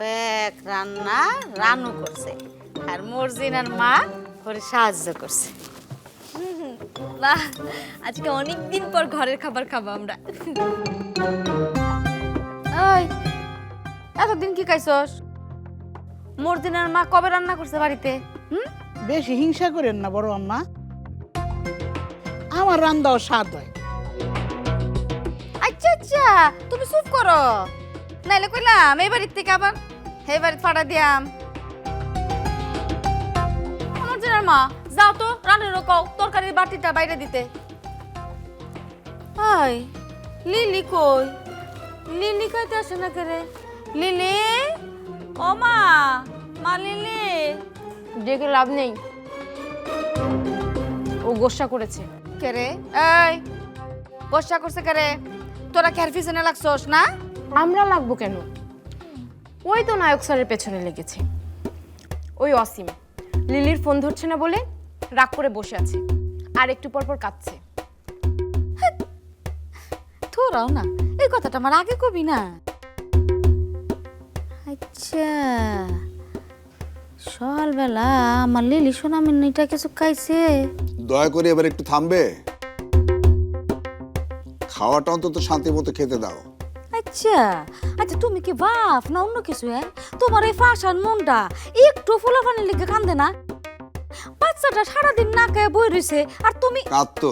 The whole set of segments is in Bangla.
ব্যাগ রান্না রানু করছে। আর মর্জিনার মা করে সাহায্য করছে। বাহ আজকে অনেক দিন পর ঘরের খাবার খাব আমরা। ওই এতদিন কি খাইছস? মর্জিনার মা কবে রান্না করছে বাড়িতে? হুম? বেশি হিংসা করেন না বড় আম্মা। আমার রান্দাও স্বাদ হয়। আচ্ছা আচ্ছা তুমি চুপ করো। নাইলে কইলাম এই বাড়ির থেকে আবার এই বাড়িতে পাঠা দিয়াম। মর্জিনার মা যাও তো রান্নার কও তরকারির বাটিটা বাইরে দিতে। হাই লিলি কই? লিলি কইতে আসে না করে লিলি? ও মা মা লিলি। ডেকে লাভ নেই। ও গোসা করেছে। কে রে? এই বর্ষা করছে কে রে? তোরা খেয়ার পিছনে লাগছস না? আমরা লাগবো কেন? ওই তো নায়ক স্যারের পেছনে লেগেছে। ওই অসীম। লিলির ফোন ধরছে না বলে রাগ করে বসে আছে। আর একটু পর পর কাঁদছে। তোরাও না এই কথাটা আমার আগে কবি না। আচ্ছা। সকালবেলা আমার লিলি সোনামিনিটা কিছু খাইছে। দয়া করে এবার একটু থামবে। খাওয়াটা অন্তত শান্তি মতো খেতে দাও। আচ্ছা আচ্ছা তুমি কি বাপ না অন্য কিছু হ্যাঁ? তোমার এই ফাঁসান মনটা একটু কান্দে না? বাচ্চাটা সারাদিন না খেয়ে বই রইছে আর তুমি কাঁদতো।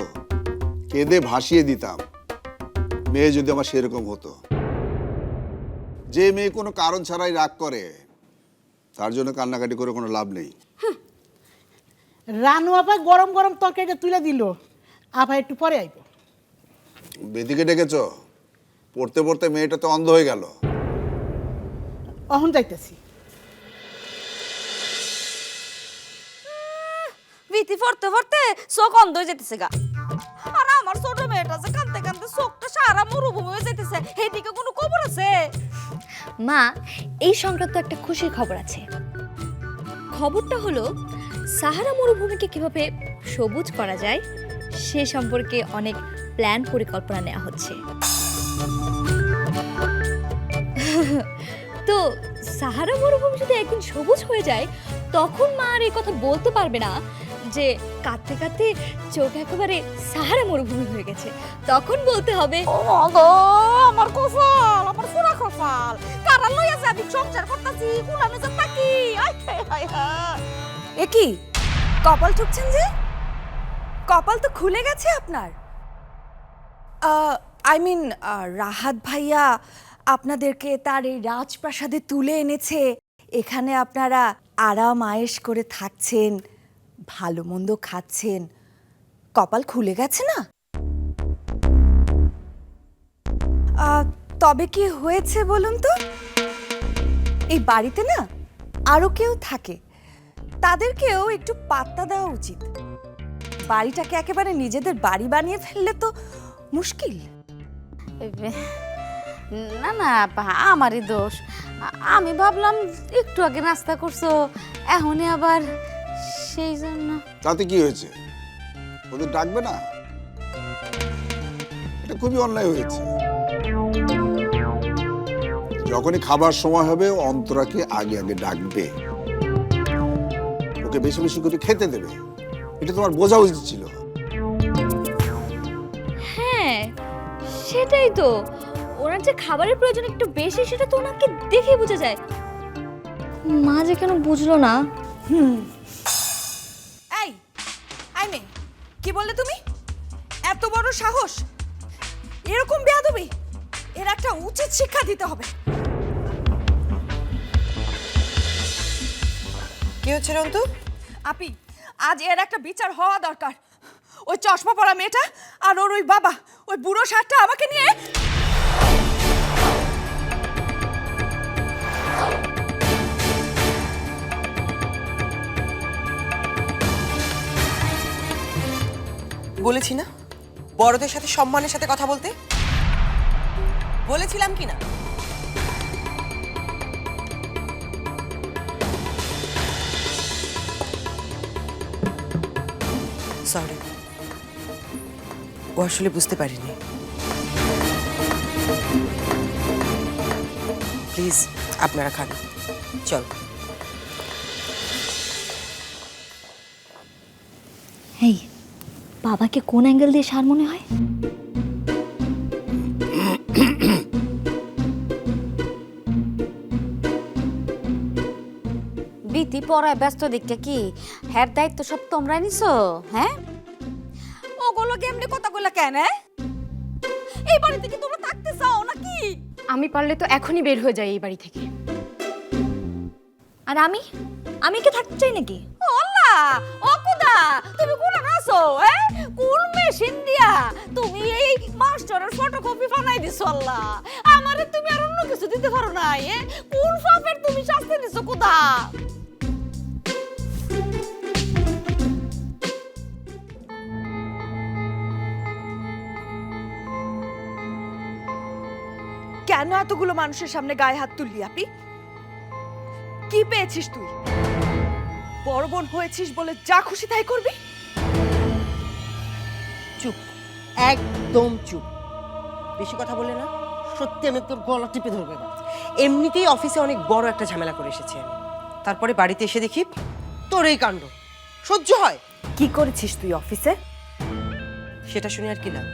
কেঁদে ভাসিয়ে দিতাম। মেয়ে যদি আমার সেরকম হতো। যে মেয়ে কোনো কারণ ছাড়াই রাগ করে তার জন্য কান্নাকাটি করে কোনো লাভ নেই। রানু আপা গরম গরম তরকারিটা তুলে দিল। আপা একটু পরে আইব। বেদিকে ডেকেছ? পড়তে পড়তে মেয়েটা তো অন্ধ হয়ে গেল। অহন যাইতেছি। ভীতি পড়তে পড়তে চোখ অন্ধ হয়ে যেতেছে গা। আর আমার ছোট মেয়েটা যে কান্দতে কান্দতে চোখটা সারা মরুভূমি হয়ে যেতেছে এইদিকে কোনো খবর আছে? মা এই সংক্রান্ত একটা খুশির খবর আছে। খবরটা হলো সাহারা মরুভূমিকে কীভাবে সবুজ করা যায় সে সম্পর্কে অনেক প্ল্যান পরিকল্পনা নেওয়া হচ্ছে। তো সাহারা মরুভূমি যদি একদিন সবুজ হয়ে যায় তখন মা আর এই কথা বলতে পারবে না যে কাঁদতে কাঁদতে চোখ একেবারে সাহারা মরুভূমি হয়ে গেছে। তখন বলতে হবে ও গো আমার কপাল আমার পুরা কপাল। কারা লইয়া যাবি সংসার করতাছি কুলানো যে হায় এ কি? কপাল ঠুকছেন যে? কপাল তো খুলে গেছে আপনার। আই মিন রাহাত ভাইয়া আপনাদেরকে তার এই রাজপ্রাসাদে তুলে এনেছে। এখানে আপনারা আরাম আয়েশ করে থাকছেন, ভালো মন্দ খাচ্ছেন। কপাল খুলে গেছে না? তবে কি হয়েছে বলুন তো? এই বাড়িতে না আরও কেউ থাকে। তাদেরকেও একটু পাত্তা দেওয়া উচিত। বাড়িটাকে একেবারে নিজেদের বাড়ি বানিয়ে ফেললে তো মুশকিল। না না আপা, আমারই দোষ। আমি ভাবলাম একটু আগে নাস্তা করছ এখনই আবার সেই জন্য। তাতে কি হয়েছে? ওদের ডাকবে না? এটা খুবই অন্যায় হয়েছে। যখনই খাবার সময় হবে অন্তরাকে আগে আগে ডাকবে। ওকে বেশি বেশি করে খেতে দেবে। এটা তোমার বোঝা উচিত ছিল। হ্যাঁ সেটাই তো। ওনার যে খাবারের প্রয়োজন একটু বেশি সেটা তো ওনাকে দেখেই বোঝা যায়। মা যে কেন বুঝলো না? এই আই মে কি বললে তুমি? এত বড় সাহস? এরকম বেয়াদবি? এর একটা উচিত শিক্ষা দিতে হবে। কি হচ্ছে রন্তু? আপি আজ এর একটা বিচার হওয়া দরকার। ওই চশমা পরা মেয়েটা আর ওর ওই বাবা ওই বুড়ো ষাটটা আমাকে নিয়ে বলেছি না? বড়দের সাথে সম্মানের সাথে কথা বলতে? বলেছিলাম কি না? সরি ও আসলে বুঝতে পারিনি। প্লিজ আপনারা খান। চল। এই বাবাকে কোন অ্যাঙ্গেল দিয়ে সার মনে হয়? বিতি পড়ায় ব্যস্ত দিকটা কি? হ্যার দায়িত্ব সব তোমরা নিছো হ্যাঁ? ওগুলো কেমনি কথাগুলো কেন হ্যাঁ? এই বাড়িতে কি তোমরা থাকতে চাও নাকি? আমি পারলে তো এখনই বের হয়ে যাই এই বাড়ি থেকে। আর আমি? আমি কি থাকতে চাই নাকি? ওলা ও তুমি কোন আছো হ্যাঁ কোন মেশিন দিয়া তুমি এই মাস্টারের ফটোকপি বানাই দিছো আল্লাহ? আমারে তুমি আর অন্য কিছু দিতে পারো না এ? কোন ফাপের তুমি শাস্তি দিছো কুদা কেন এতগুলো মানুষের সামনে গায়ে হাত তুললি আপনি কি পেয়েছিস তুই? বড় বোন হয়েছিস বলে যা খুশি তাই করবি? চুপ একদম চুপ। বেশি কথা বলে না সত্যি আমি তোর গলা টিপে ধরবে না এমনিতেই অফিসে অনেক বড় একটা ঝামেলা করে এসেছি আমি। তারপরে বাড়িতে এসে দেখি তোর এই কাণ্ড। সহ্য হয়। কি করেছিস তুই অফিসে? সেটা শুনে আর কি লাভ?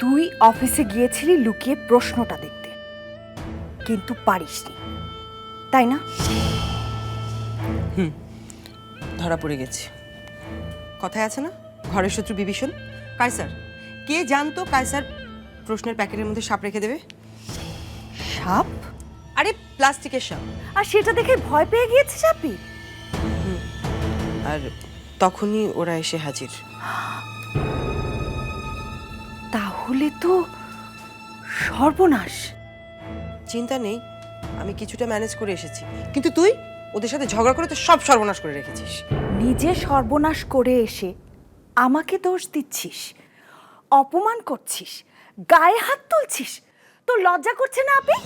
তুই অফিসে গিয়েছিলি লুকিয়ে প্রশ্নটা দেখতে। কিন্তু পারিসনি। তাই না? ধরা পড়ে গেছে। কথায় আছে না? ঘরের শত্রু বিভীষণ? কায়সার কে জানতো কায়সার প্রশ্নের প্যাকেটের মধ্যে সাপ রেখে দেবে? সাপ? আরে প্লাস্টিকের সাপ। আর সেটা দেখে ভয় পেয়ে গিয়েছে আপনি আর তখনই ওরা এসে হাজির। তাহলে তো সর্বনাশ। চিন্তা নেই আমি কিছুটা ম্যানেজ করে এসেছি। কিন্তু তুই? ওদের সাথে ঝগড়া করে তো সব সর্বনাশ করে রেখেছিস। নিজে সর্বনাশ করে এসে আমাকে দোষ দিচ্ছিস অপমান করছিস গায়ে হাত তুলছিস তো লজ্জা করছে না আপনি?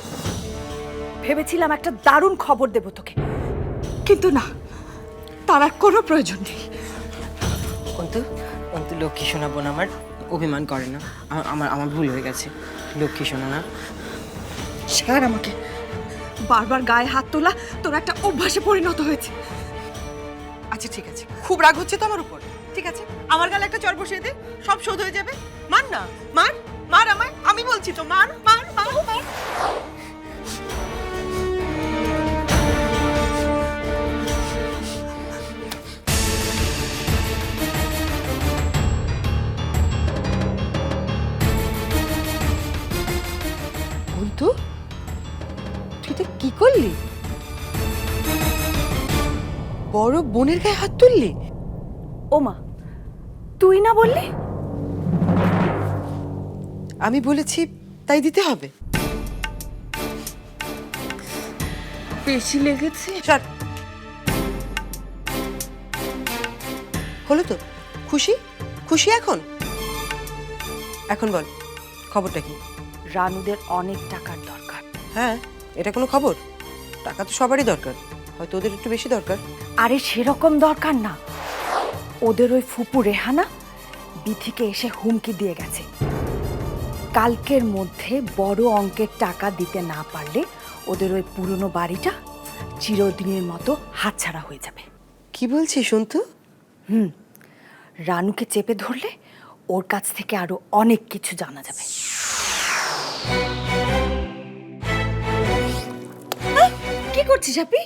ভেবেছিলাম একটা দারুণ খবর দেব তোকে কিন্তু না তার আর কোনো প্রয়োজন নেই। অন্তু অন্তু লক্ষ্মী শোনা বোন আমার অভিমান করে না। আমার আমার ভুল হয়ে গেছে। লক্ষ্মী শোনা না। ছাড় আমাকে। বারবার গায়ে হাত তোলা, তোর একটা অভ্যাসে পরিণত হয়েছে। আচ্ছা ঠিক আছে। খুব রাগ হচ্ছে তো আমার উপর। ঠিক আছে? আমার গালে একটা চর বসিয়ে দে, সব শোধ হয়ে যাবে। মার না, মার মার আমায়। আমি বলছি তো, মার মার মার মার। বন্ধু? করলি? বড় বোনের গায়ে হাত তুললি? ওমা তুই না বললি? আমি বলেছি তাই দিতে হবে। বেশি লেগেছে? সর হলো তো খুশি? খুশি এখন? এখন বল খবরটা কি? রানুদের অনেক টাকার দরকার। হ্যাঁ এটা কোনো খবর? টাকা তো সবারই দরকার। হয়তো ওদের একটু বেশি দরকার। আরে সেরকম দরকার না। ওদের ওই ফুপু রেহানা বিথিকে এসে হুমকি দিয়ে গেছে। কালকের মধ্যে বড় অঙ্কের টাকা দিতে না পারলে ওদের ওই পুরনো বাড়িটা চিরদিনের মতো হাতছাড়া হয়ে যাবে। কি বলছিস সন্তু? রানুকে চেপে ধরলে ওর কাছ থেকে আরও অনেক কিছু জানা যাবে। কি করছিস আপনি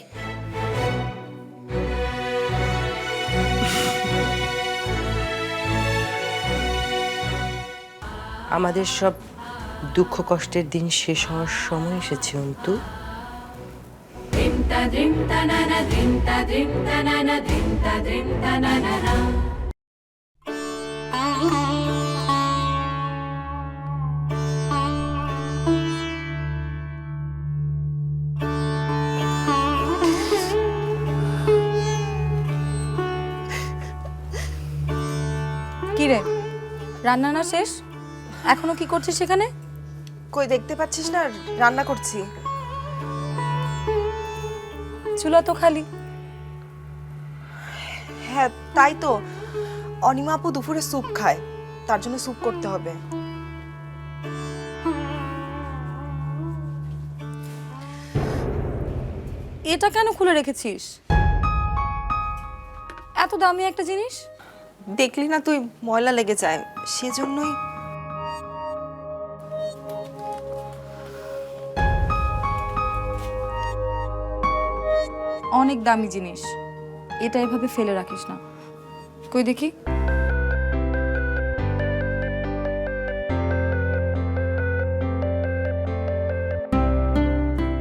আমাদের সব দুঃখ কষ্টের দিন শেষ হওয়ার সময় এসেছে অন্তু। কি রান্না না শেষ? এখনও কি করছিস সেখানে? কই দেখতে পাচ্ছিস না? রান্না করছি। চুলা তো খালি। হ্যাঁ তাই তো। অনিমা আপু দুপুরে স্যুপ খায়। তার জন্য স্যুপ করতে হবে। এটা কেন খুলে রেখেছিস? এত দামি একটা জিনিস? দেখলি না তুই ময়লা লেগে যায়? সেজন্যই অনেক দামি জিনিস। এটা এভাবে ফেলে রাখিস না। কই দেখি?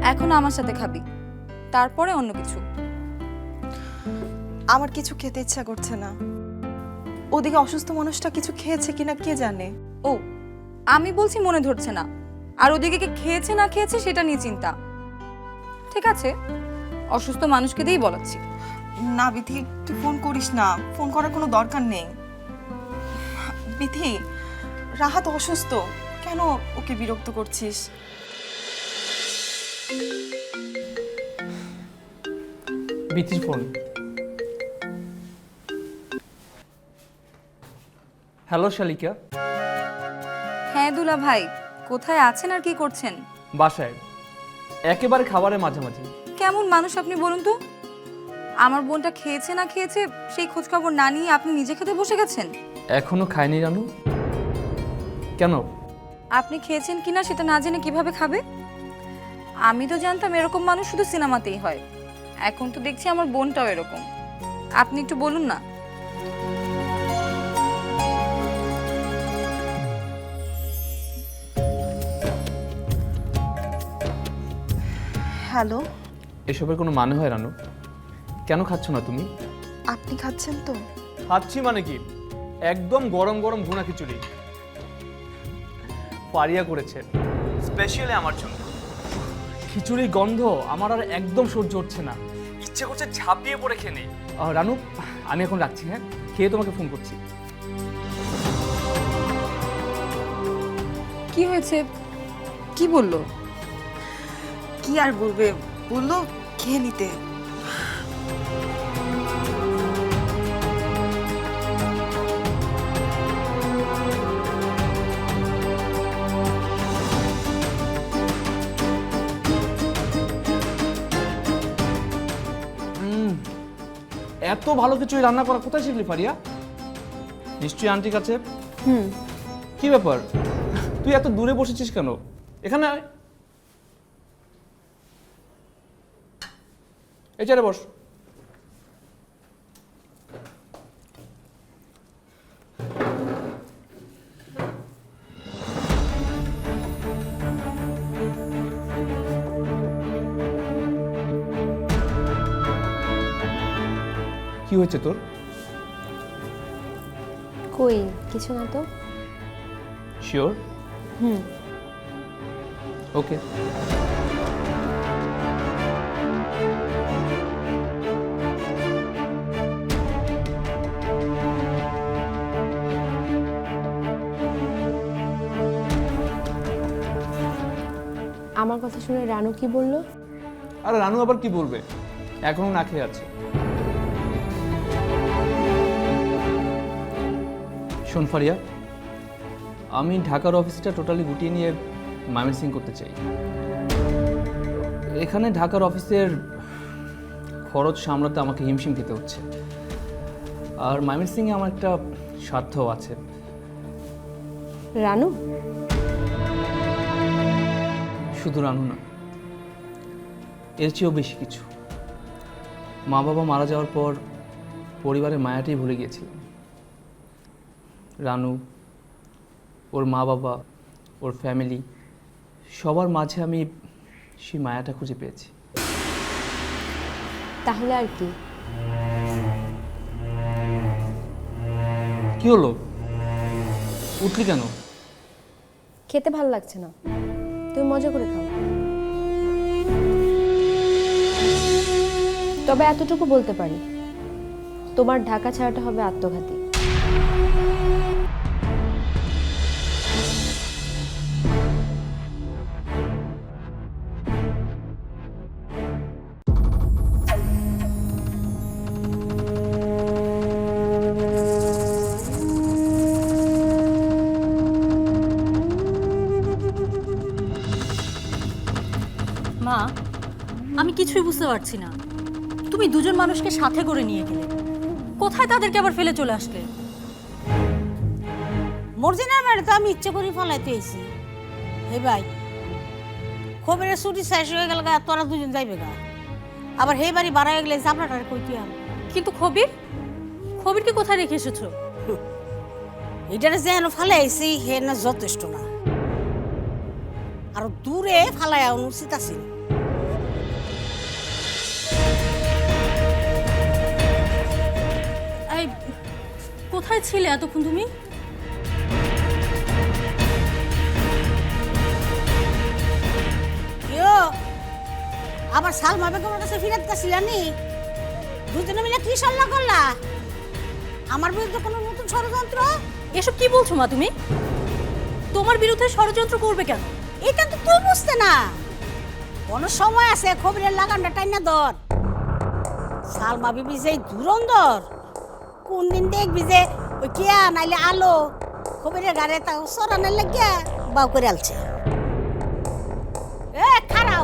এখন আমার সাথে খাবি। তারপরে অন্য কিছু। আমার কিছু খেতে ইচ্ছা করছে না। ওদিকে অসুস্থ মানুষটা কিছু খেয়েছে কিনা কে জানে? ও আমি বলছি মনে ধরছে না। আর ওদিকে কে খেয়েছে না খেয়েছে সেটা নিয়ে চিন্তা। ঠিক আছে অসুস্থ মানুষকে দিয়েই বলাচ্ছি। না বিথি তুই ফোন করিস না। ফোন করার কোনো দরকার নেই। বিথি রাহাত অসুস্থ। কেন ওকে বিরক্ত করছিস? বিথির ফোন। হ্যালো শালিকা। হ্যাঁ দুলা ভাই কোথায় আছেন আর কি করছেন? বাসায়। একেবারে খাবারের মাঝামাঝি। কেমন মানুষ আপনি বলুন তো? আমার বোনটা খেয়েছে না খেয়েছে সেই খোঁজ খবর না নিয়ে আপনি নিজে খেতে বসে গেছেন? এখনও খায়নি রানু। কেন? আপনি খেয়েছেন কিনা সেটা না জেনে কীভাবে খাবে? আমি তো জানতাম এরকম মানুষ শুধু সিনেমাতেই হয়। এখন তো দেখছি আমার বোনটাও এরকম। আপনি একটু বলুন না। হ্যালো এসবের কোনো মানে হয় রানু? কেন খাচ্ছ না তুমি? আপনি খাচ্ছেন তো? খাচ্ছি মানে কি? একদম গরম গরম ভুনা খিচুড়ি। পারিয়া করেছে স্পেশালি আমার জন্য। খিচুড়ির গন্ধ আমার আর একদম সহ্য হচ্ছে না। ইচ্ছে করছে ঝাঁপিয়ে পড়ে খেয়ে নেই। রানু আমি এখন রাখছি হ্যাঁ? খেয়ে তোমাকে ফোন করছি। কি হয়েছে? কি বলল? কি আর বলবে? বলল খেয়ে নিতে। এত ভালো কিছু রান্না করা কোথায় শিখলি ফারিয়া? নিশ্চয়ই আন্টির কাছে। হুম। কি ব্যাপার? তুই এত দূরে বসেছিস কেন? এখানে এই চেয়ারে বস। কি হয়েছে তোর? কই কিছু না তো। শিওর হুম। ওকে কথা শুনে রানু কি বলল? আর রানু আবার কি বলবে? এখনও না খেয়ে আছে। শোন ফারিয়া আমি ঢাকার অফিসটা টোটালি গুটিয়ে নিয়ে ময়মনসিং করতে চাই। এখানে ঢাকার অফিসের খরচ সামলাতে আমাকে হিমশিম খেতে হচ্ছে। আর ময়মনসিংয়ে আমার একটা স্বার্থও আছে। রানু? শুধু রানু না এর চেয়েও বেশি কিছু। মা বাবা মারা যাওয়ার পর পরিবারের মায়াটাই ভুলে গিয়েছিলাম। রানু ওর মা বাবা ওর ফ্যামিলি সবার মাঝে আমি সেই মায়াটা খুঁজে পেয়েছি। তাহলে আর কি? কি হলো? উঠলি কেন? খেতে ভালো লাগছে না। তুমি মজা করে খাও। তবে এতটুকু বলতে পারি তোমার ঢাকা ছাড়াটা হবে আত্মঘাতী। কিছুই বুঝতে পারছি না। তুমি দুজন মানুষকে সাথে করে নিয়ে গেলে। কোথায় তাদেরকে আবার ফেলে চলে আসলে? মর্জিনার মানে তো আমি ইচ্ছে করে ফলাইতে এসেছি হে ভাই খবরের ছুটি শেষ হয়ে গেল গা তোরা দুজন যাইবে গা। আবার হে বাড়ি বাড়া গেলে চাপড়াটার কইতে আম। কিন্তু খবির খবিরকে কোথায় রেখে এসেছ? এটারে যে হেন ফালাই আইছি হে না যথেষ্ট না। আর দূরে ফালাই অনুচিত আছিল কোথায় ছিলে এতক্ষণ তুমি? আবার সালমা বেগমের কাছে ফিরাত গেছিলানি দুজনে মিলে কি সল্লা করলা? আমার বিরুদ্ধে কোনো নতুন ষড়যন্ত্র? এসব কি বলছো মা তুমি? তোমার বিরুদ্ধে ষড়যন্ত্র করবে কেন? এটা তো তুই বুঝতে না। কোন সময় আছে খবরের লাগানটা টাইনা ধর। সালমা বিবি যে ধুরন্ধর কোন দিন দেখবি যে, ওই কিয়া নাইলে আলো, খবরের গাড়ি তা সরানোর লাগিয়া বাউ করে আলছে। এ, খারাও।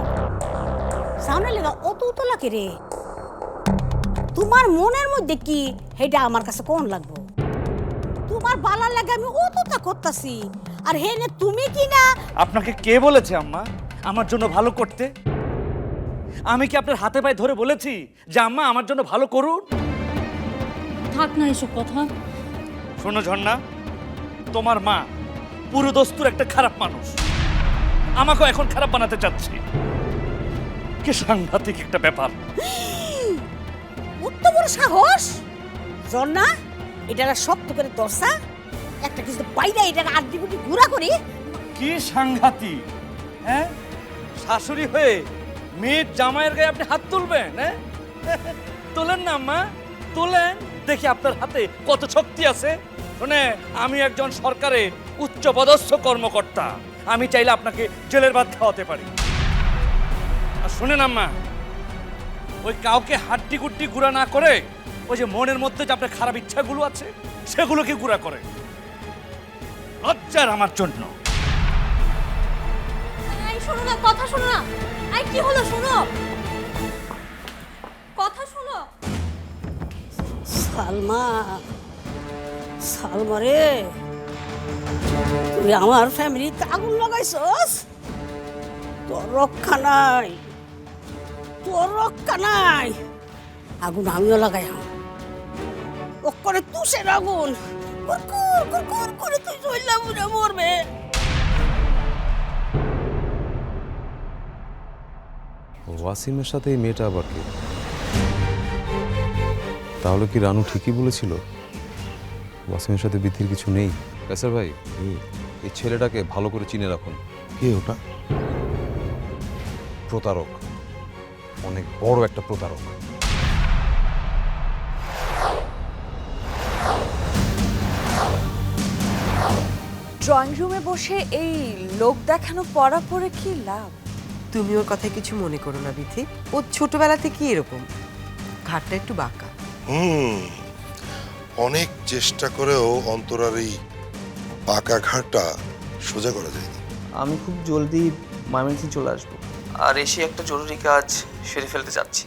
সামনে লেগা অত উতলা কে রে? তোমার মনের মধ্যে কি হেটা আমার কাছে কোন লাগবো? তোমার বালার লাগে আমি অতটা করতাছি। আর হেনে তুমি কি না? আপনাকে কে বলেছে আম্মা? আমার জন্য ভালো করতে? আমি কি আপনার হাতে পায়ে ধরে বলেছি যে আম্মা আমার জন্য ভালো করুন? থাক না এসব কথা। শোনো ঝর্ণা তোমার মা পুরো দস্তুর একটা খারাপ মানুষ। আমাকেও এখন খারাপ বানাতে চাচ্ছে। কি সাংঘাতিক একটা ব্যাপার। উত্ত বড় সাহস। ঝর্ণা এটা শক্ত করে দর্শা একটা কিছু বাইরে এটা আড্ডি গুটি ঘুরা করি। কি সাংঘাতিক হ্যাঁ? শাশুড়ি হয়ে মেয়ের জামাইয়ের গায়ে আপনি হাত তুলবেন হ্যাঁ? তোলেন না মা তোলেন। দেখি আপনার হাতে কত শক্তি আছে। শুনে, আমি একজন সরকারের উচ্চ পদস্থ কর্মকর্তা। আমি চাইলে আপনাকে জেলের ভাত খাওয়াতে পারি। আর শুনেন আম্মা, ওই কাউকে হাড্ডি গুড্ডি গুঁড়া না করে, ওই যে মনের মধ্যে যে আপনার খারাপ ইচ্ছাগুলো আছে, সেগুলোকে গুঁড়া করে। লজ্জার আমার জন্য। শোনো না, কথা শোনো না। এই কি হলো, শোনো। কথা শোনো। সালমা সালমা রে। তুই আমার ফ্যামিলিতে আগুন লাগাইছস? তোর রক্ষা নাই। তোর রক্ষা নাই। আগুন আমিও লাগাই ও করে তুষের আগুন। কুরকুর কুরকুর করে তুই উড়ে মরবে। ওয়াসিমের সাথে এই মেয়েটা আবার কি? তাহলে কি রানু ঠিকই বলেছিল? ওয়াসিমের সাথে বিধির কিছু নেই। কাসার ভাই এই ছেলেটাকে ভালো করে চিনে রাখুন। কে ওটা? প্রতারক। অনেক বড় একটা প্রতারক। ড্রয়িং রুমে বসে এই লোক দেখানো পড়া পড়ে কি লাভ? তুমি ওর কথায় কিছু মনে করো না বিথি। ও ছোটবেলা থেকে এরকম। ঘাটটা একটু বাঁকা। হুম, অনেক চেষ্টা করেও অন্তরার এই পাকা ঘাটটা সোজা করা যায়নি। আমি খুব জলদি ময়মনসিং চলে আসব। আর এসে একটা জরুরি কাজ সেরে ফেলতে চাচ্ছি।